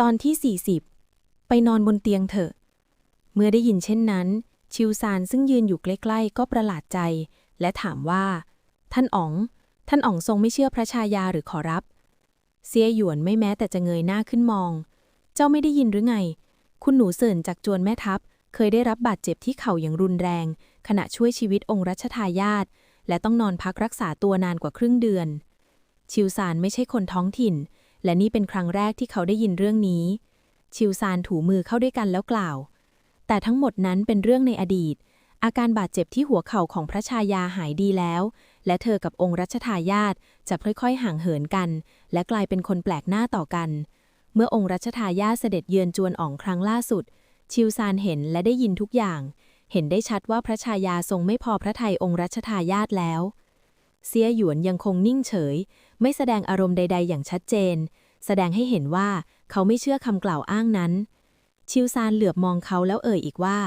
ตอนที่ 40 ไปนอนบนเตียงเถอะ เมื่อได้ยินเช่นนั้น ชิวซานซึ่งยืนอยู่ใกล้ๆ ก็ประหลาดใจ และถามว่า ท่านอ๋อง ท่านอ๋องทรงไม่เชื่อพระชายาหรือขอรับ เสียหยวนไม่แม้แต่จะเงยหน้าขึ้นมอง เจ้าไม่ได้ยินหรือไง คุณหนูเสินจากจวนแม่ทัพ เคยได้รับบาดเจ็บที่เข่าอย่างรุนแรง ขณะช่วยชีวิตองค์รัชทายาทและต้องนอนพักรักษาตัวนานกว่าครึ่งเดือน ชิวซานไม่ใช่คนท้องถิ่น และนี่เป็นครั้งแรกที่เขาได้ยินเรื่องนี้ ชิวซานถูมือเข้าด้วยกันแล้วกล่าว แต่ทั้งหมดนั้นเป็นเรื่องในอดีต อาการบาดเจ็บที่หัวเข่าของพระชายาหายดีแล้ว และเธอกับองค์รัชทายาทจะค่อยๆห่างเหินกัน และกลายเป็นคนแปลกหน้าต่อกัน เมื่อองค์รัชทายาทเสด็จเยือนจวนอ่องครั้งล่าสุด ชิวซานเห็นและได้ยินทุกอย่าง เห็นได้ชัดว่าพระชายาทรงไม่พอพระทัยองค์รัชทายาทแล้วเสียหยวนยังคงนิ่งเฉย ไม่แสดงอารมณ์ใด ๆ อย่างชัดเจน แสดงให้เห็นว่าเขาไม่เชื่อคำกล่าวอ้างนั้น ชิวซานเหลือบมองเขาแล้วเอ่ยอีกว่า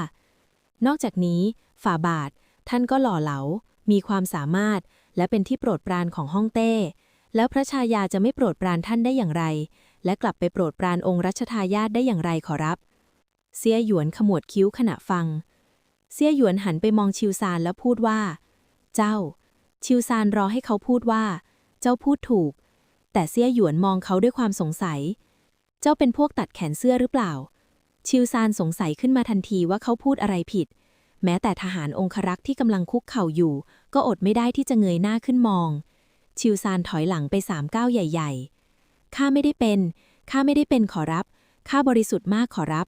นอกจากนี้ฝ่าบาท ท่านก็หล่อเหลา มีความสามารถ และเป็นที่โปรดปรานของฮ่องเต้ แล้วพระชายาจะไม่โปรดปรานท่านได้อย่างไร และกลับไปโปรดปรานองค์รัชทายาทได้อย่างไรขอรับ เสียหยวนขมวดคิ้วขณะฟัง เสียหยวนหันไปมองชิวซานแล้วพูดว่า เจ้า ชิวซานรอให้เขาพูดว่า เจ้าพูดถูก แต่เสียหยวนมองเขาด้วยความสงสัย เจ้าเป็นพวกตัดแขนเสื้อหรือเปล่า ชิวซานสงสัยขึ้นมาทันทีว่าเขาพูดอะไรผิด แม้แต่ทหารองครักษ์ที่กำลังคุกเข่าอยู่ ก็อดไม่ได้ที่จะเงยหน้าขึ้นมอง ชิวซานถอยหลังไปสามก้าวใหญ่ ๆ ข้าไม่ได้เป็น ข้าไม่ได้เป็นขอรับ ข้าบริสุทธิ์มากขอรับ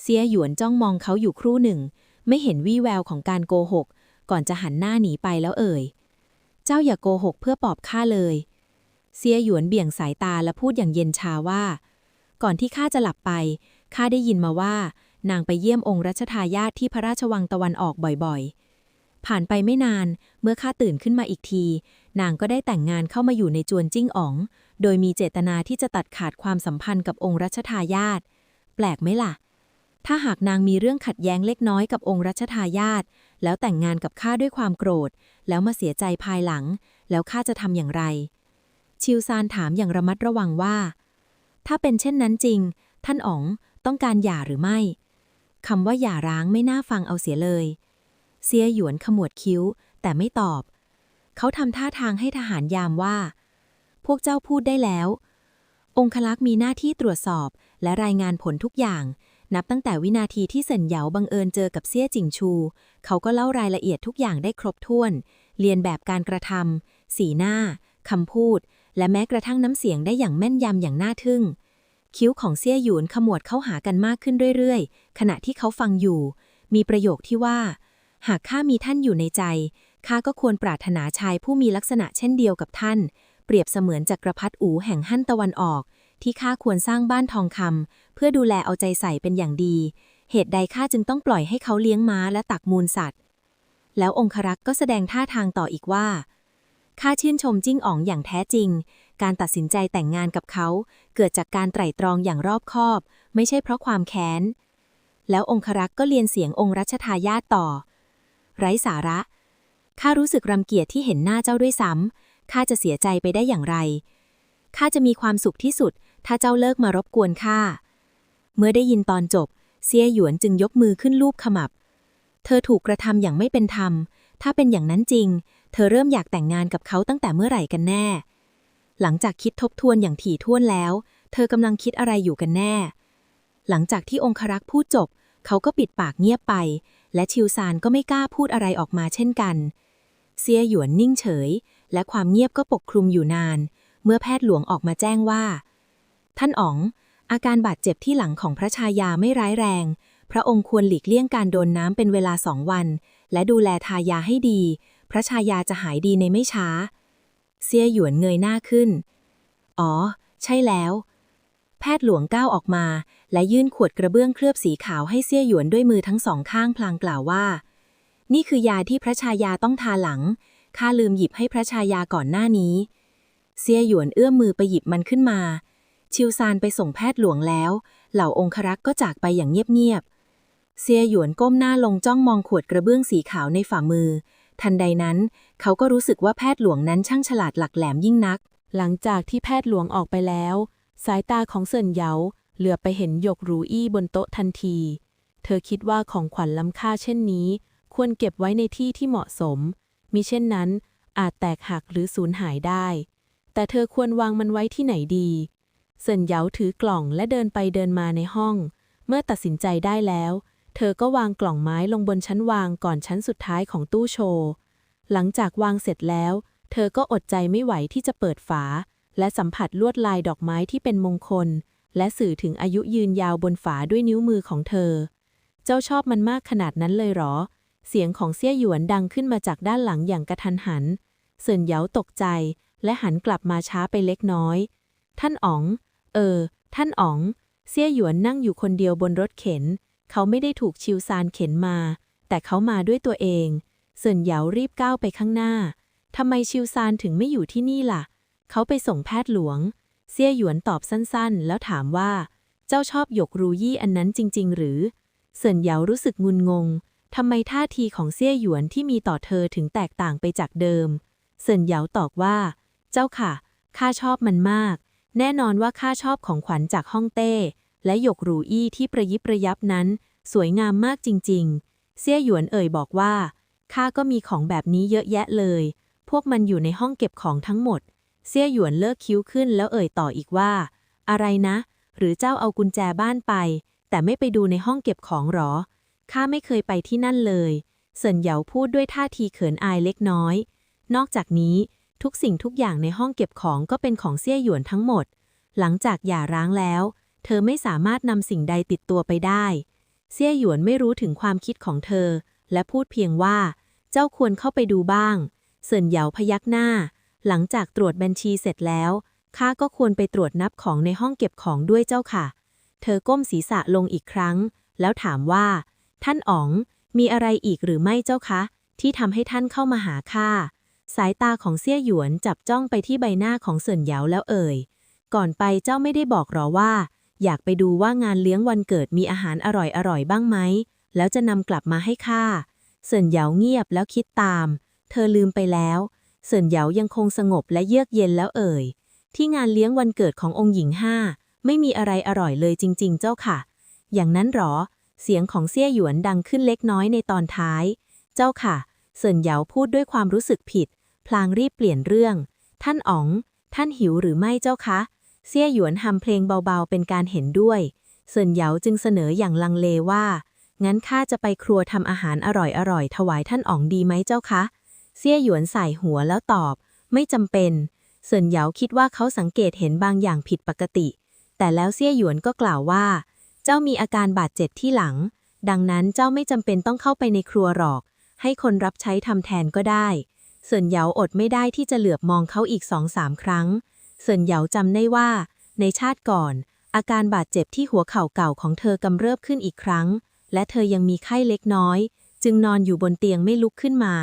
เสียหยวนจ้องมองเขาอยู่ครู่หนึ่ง ไม่เห็นวี่แววของการโกหก ก่อนจะหันหน้าหนีไปแล้วเอ่ย เจ้าอย่าโกหกเพื่อปอบข้าเลย เสียหยวนเบี่ยงสายตาและพูดอย่างเย็นชาว่า ก่อนที่ข้าจะหลับไปข้าได้ยินมาว่า นางไปเยี่ยมองค์รัชทายาทที่พระราชวังตะวันออกบ่อยๆ ผ่านไปไม่นานเมื่อข้าตื่นขึ้นมาอีกที นางก็ได้แต่งงานเข้ามาอยู่ในจวนจิ้งอ๋อง โดยมีเจตนาที่จะตัดขาดความสัมพันธ์กับองค์รัชทายาทแปลกไหมล่ะ ถ้าหากนางมีเรื่องขัดแย้งเล็กน้อยกับองค์รัชทายาทแล้วแต่งงานกับข้าด้วยความโกรธ แล้วมาเสียใจภายหลัง แล้วข้าจะทำอย่างไร ชิวซานถามอย่างระมัดระวังว่า ถ้าเป็นเช่นนั้นจริง ท่านอ๋องต้องการหย่าหรือไม่คำว่าหย่าร้างไม่น่าฟังเอาเสียเลย เสียหยวนขมวดคิ้ว แต่ไม่ตอบ เขาทำท่าทางให้ทหารยามว่า พวกเจ้าพูดได้แล้ว องคลักษ์มีหน้าที่ตรวจสอบและรายงานผลทุกอย่าง นับตั้งแต่วินาทีที่เซินเหยาบังเอิญเจอกับเซี่ยจิงชู เขาก็เล่ารายละเอียดทุกอย่างได้ครบถ้วน เรียนแบบการกระทำสีหน้าคำพูด และแม้กระทั่งน้ำเสียงได้อย่างแม่นยำอย่างน่าทึ่ง คิ้วของเซี่ยหยวนขมวดเข้าหากันมากขึ้นเรื่อยๆ ขณะที่เขาฟังอยู่ มีประโยคที่ว่า หากข้ามีท่านอยู่ในใจข้าก็ควรปรารถนาชายผู้มีลักษณะเช่นเดียวกับท่าน เปรียบเสมือนจักรพรรดิอูแห่งฮั่นตะวันออก ที่ข้าควรสร้างบ้านทองคำเพื่อดูแลเอาใจใส่เป็นอย่างดี เหตุใดข้าจึงต้องปล่อยให้เขาเลี้ยงม้าและตักมูลสัตว์ แล้วองครักษ์ก็แสดงท่าทางต่ออีกว่า ข้าชื่นชมจิ้งอ๋องอย่างแท้จริง การตัดสินใจแต่งงานกับเขา เกิดจากการไตร่ตรองอย่างรอบคอบ ไม่ใช่เพราะความแค้น แล้วองครักษ์ก็เรียนเสียงองค์รัชทายาทต่อ ไร้สาระ ข้ารู้สึกรำเกียจที่เห็นหน้าเจ้าด้วยซ้ำ ข้าจะเสียใจไปได้อย่างไร ข้าจะมีความสุขที่สุด ถ้าเจ้าเลิกมารบกวนข้า เมื่อได้ยินตอนจบ เซียหยวนจึงยกมือขึ้นลูบขมับ เธอถูกกระทำอย่างไม่เป็นธรรม ถ้าเป็นอย่างนั้นจริง เธอเริ่มอยากแต่งงานกับเขาตั้งแต่เมื่อไหร่กันแน่ หลังจากคิดทบทวนอย่างถี่ถ้วนแล้ว เธอกำลังคิดอะไรอยู่กันแน่ หลังจากที่องครักษ์พูดจบ เขาก็ปิดปากเงียบไป และชิวซานก็ไม่กล้าพูดอะไรออกมาเช่นกัน เซียหยวนนิ่งเฉย และความเงียบก็ปกคลุมอยู่นาน เมื่อแพทย์หลวงออกมาแจ้งว่า ท่านอ๋องอาการบาดเจ็บที่หลังของพระชายาไม่ร้ายแรง พระองค์ควรหลีกเลี่ยงการโดนน้ำเป็นเวลาสองวัน และดูแลทายาให้ดี ระชายาจะหายดีในไม่ช้าเซียหยวนเงยหน้าขึ้น อ๋อ ใช่แล้ว แพทย์หลวงก้าวออกมา และยื่นขวดกระเบื้องเคลือบสีขาวให้เซียหยวนด้วยมือทั้งสองข้างพลางกล่าวว่า นี่คือยาที่พระชายาต้องทาหลัง ข้าลืมหยิบให้พระชายาก่อนหน้านี้เซียหยวนเอื้อมมือไปหยิบมันขึ้นมา ชิวซานไปส่งแพทย์หลวงแล้ว เหล่าองครักษ์ก็จากไปอย่างเงียบๆ เซียหยวนก้มหน้าลงจ้องมองขวดกระเบื้องสีขาวในฝ่ามือ ทันใดนั้น เขาก็รู้สึกว่าแพทย์หลวงนั้นช่างฉลาดหลักแหลมยิ่งนัก หลังจากที่แพทย์หลวงออกไปแล้ว สายตาของเซินเหยาเหลือไปเห็นหยกหรูอี้บนโต๊ะทันที เธอคิดว่าของขวัญล้ำค่าเช่นนี้ ควรเก็บไว้ในที่ที่เหมาะสม มิเช่นนั้น อาจแตกหักหรือสูญหายได้ แต่เธอควรวางมันไว้ที่ไหนดี เซินเหยาถือกล่องและเดินไปเดินมาในห้อง เมื่อตัดสินใจได้แล้ว เธอก็วางกล่องไม้ลงบนชั้นวางก่อนชั้นสุดท้ายของตู้โชว์ หลังจากวางเสร็จแล้ว เธอก็อดใจไม่ไหวที่จะเปิดฝา และสัมผัสลวดลายดอกไม้ที่เป็นมงคล และสื่อถึงอายุยืนยาวบนฝาด้วยนิ้วมือของเธอ เจ้าชอบมันมากขนาดนั้นเลยหรอ เสียงของเสี่ยหยวนดังขึ้นมาจากด้านหลังอย่างกระทันหัน เซินเหยาตกใจ และหันกลับมาช้าไปเล็กน้อย ท่านอ๋อง เออ ท่านอ๋อง เสี่ยหยวนนั่งอยู่คนเดียวบนรถเข็น เขาไม่ได้ถูกชิวซานเข็นมา แต่เขามาด้วยตัวเองเซินเหยารีบก้าวไปข้างหน้าทำไมชิวซานถึงไม่อยู่ที่นี่ล่ะ เขาไปส่งแพทย์หลวงเสี่ยหยวนตอบสั้นๆ แล้วถามว่า เจ้าชอบหยกรูยี่อันนั้นจริง ๆ หรือเซินเหยารู้สึกงุนงงทำไมท่าทีของเสี่ยหยวนที่มีต่อเธอถึงแตกต่างไปจากเดิมเซินเหยาตอบว่า เจ้าค่ะ ข้าชอบมันมาก แน่นอนว่าข้าชอบของขวัญจากฮ่องเต้ และหยกหรูอี้ที่ประยิบประยับนั้น สวยงามมากจริง ๆเสี่ยหยวนเอ่ยบอกว่าข้าก็มีของแบบนี้เยอะแยะเลย พวกมันอยู่ในห้องเก็บของทั้งหมดเสี่ยหยวนเลิกคิ้วขึ้นแล้วเอ่ยต่ออีกว่า อะไรนะ หรือเจ้าเอากุญแจบ้านไป แต่ไม่ไปดูในห้องเก็บของหรอข้าไม่เคยไปที่นั่นเลยเซินเหยาพูดด้วยท่าทีเขินอายเล็กน้อย นอกจากนี้ทุกสิ่งทุกอย่างในห้องเก็บของก็เป็นของเสี่ยหยวนทั้งหมด หลังจากหย่าร้างแล้ว เธอไม่สามารถนำสิ่งใดติดตัวไปได้เสี่ยหยวนไม่รู้ถึงความคิดของเธอ และพูดเพียงว่า เจ้าควรเข้าไปดูบ้างเซินเหยาพยักหน้า หลังจากตรวจบัญชีเสร็จแล้วข้าก็ควรไปตรวจนับของในห้องเก็บของด้วยเจ้าค่ะ เธอก้มศีรษะลงอีกครั้ง แล้วถามว่า ท่านอ๋อง มีอะไรอีกหรือไม่เจ้าคะ ที่ทำให้ท่านเข้ามาหาข้า สายตาของเสี่ยหยวนจับจ้องไปที่ใบหน้าของเซินเหยาแล้วเอ่ย ก่อนไปเจ้าไม่ได้บอกหรอว่า อยากไปดูว่างานเลี้ยงวันเกิดมีอาหารอร่อยๆบ้างไหม แล้วจะนำกลับมาให้ข้าเซินเหยาเงียบแล้วคิดตาม เธอลืมไปแล้วเซินเหยายังคงสงบและเยือกเย็นแล้วเอ่ย ที่งานเลี้ยงวันเกิดขององค์หญิงห้าไม่มีอะไรอร่อยเลยจริง ๆ เจ้าค่ะ อย่างนั้นหรอ เสียงของเซี่ยหยวนดังขึ้นเล็กน้อยในตอนท้าย เจ้าค่ะเซินเหยาพูดด้วยความรู้สึกผิด พลางรีบเปลี่ยนเรื่อง ท่านอ๋อง ท่านหิวหรือไม่เจ้าคะ เซี่ยหยวนทำเพลงเบาๆ เป็นการเห็นด้วย เซินเหยาจึงเสนออย่างลังเลว่า งั้นข้าจะไปครัวทำอาหารอร่อยๆ ถวายท่านอ๋องดีไหมเจ้าคะ เซี่ยหยวนใส่หัวแล้วตอบ ไม่จำเป็น เซินเหยาคิดว่าเขาสังเกตเห็นบางอย่างผิดปกติ แต่แล้วเซี่ยหยวนก็กล่าวว่า เจ้ามีอาการบาดเจ็บที่หลัง ดังนั้นเจ้าไม่จำเป็นต้องเข้าไปในครัวหรอก ให้คนรับใช้ทำแทนก็ได้ เซินเหยาอดไม่ได้ที่จะเหลือบมองเขาอีกสองสามครั้ง เซินเหยาจำได้ว่า ในชาติก่อน อาการบาดเจ็บที่หัวเข่าเก่าของเธอกำเริบขึ้นอีกครั้ง และเธอยังมีไข้เล็กน้อย จึงนอนอยู่บนเตียงไม่ลุกขึ้นมา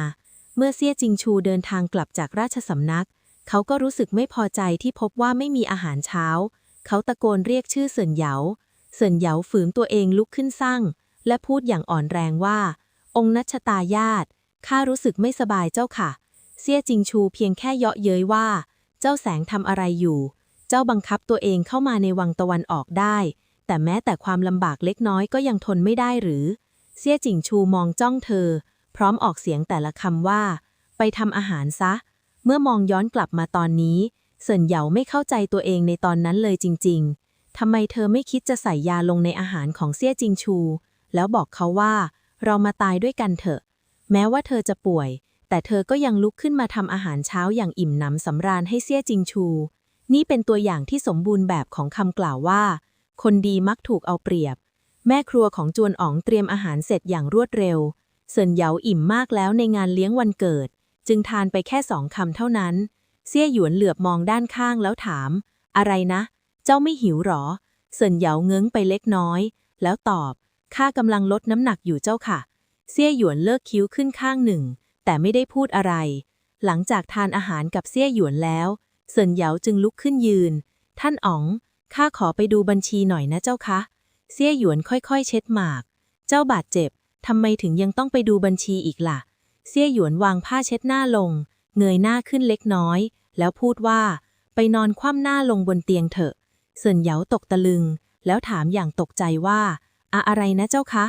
เมื่อเซี่ยจิงชูเดินทางกลับจากราชสำนัก เขาก็รู้สึกไม่พอใจที่พบว่าไม่มีอาหารเช้า เขาตะโกนเรียกชื่อเซินเหยาเซินเหยาฝืนตัวเองลุกขึ้นสั่งและพูดอย่างอ่อนแรงว่า องค์นัชตาญาติข้ารู้สึกไม่สบายเจ้าค่ะ เซี่ยจิงชูเพียงแค่เยาะเย้ยว่า เจ้าแสงทำอะไรอยู่ เจ้าบังคับตัวเองเข้ามาในวังตะวันออกได้ แต่แม้แต่ความลำบากเล็กน้อยก็ยังทนไม่ได้หรือเซี่ยจิงชูมองจ้องเธอ พร้อมออกเสียงแต่ละคำว่า ไปทำอาหารซะ เมื่อมองย้อนกลับมาตอนนี้เซินเหยาไม่เข้าใจตัวเองในตอนนั้นเลยจริง ๆทำไมเธอไม่คิดจะใส่ยาลงในอาหารของเซี่ยจิงชู แล้วบอกเขาว่า เรามาตายด้วยกันเถอะ แม้ว่าเธอจะป่วย แต่เธอก็ยังลุกขึ้นมาทำอาหารเช้าอย่างอิ่มหนำสำราญให้เซี่ยจิงชู นี่เป็นตัวอย่างที่สมบูรณ์แบบของคำกล่าวว่า คนดีมักถูกเอาเปรียบ แม่ครัวของจวนอ๋องเตรียมอาหารเสร็จอย่างรวดเร็ว เซินเหยาอิ่มมากแล้วในงานเลี้ยงวันเกิด จึงทานไปแค่สองคำเท่านั้น เซี่ยหยวนเหลือบมองด้านข้างแล้วถาม อะไรนะ เจ้าไม่หิวหรอ เซินเหยาเงื้งไปเล็กน้อย แล้วตอบข้ากำลังลดน้ำหนักอยู่เจ้าค่ะ เซี่ยหยวนเลิกคิ้วขึ้นข้างหนึ่ง แต่ไม่ได้พูดอะไร หลังจากทานอาหารกับเซี่ยหยวนแล้ว เซินเหยาจึงลุกขึ้นยืน ท่านอ๋อง ข้าขอไปดูบัญชีหน่อยนะเจ้าคะเซี่ยหยวนค่อยๆ เช็ดหมาก เจ้าบาดเจ็บทำไมถึงยังต้องไปดูบัญชีอีกล่ะเซี่ยหยวนวางผ้าเช็ดหน้าลง เงยหน้าขึ้นเล็กน้อย แล้วพูดว่า ไปนอนคว่ำหน้าลงบนเตียงเถอะ เซินเหยาตกตะลึง แล้วถามอย่างตกใจว่าอะอะไรนะเจ้าคะ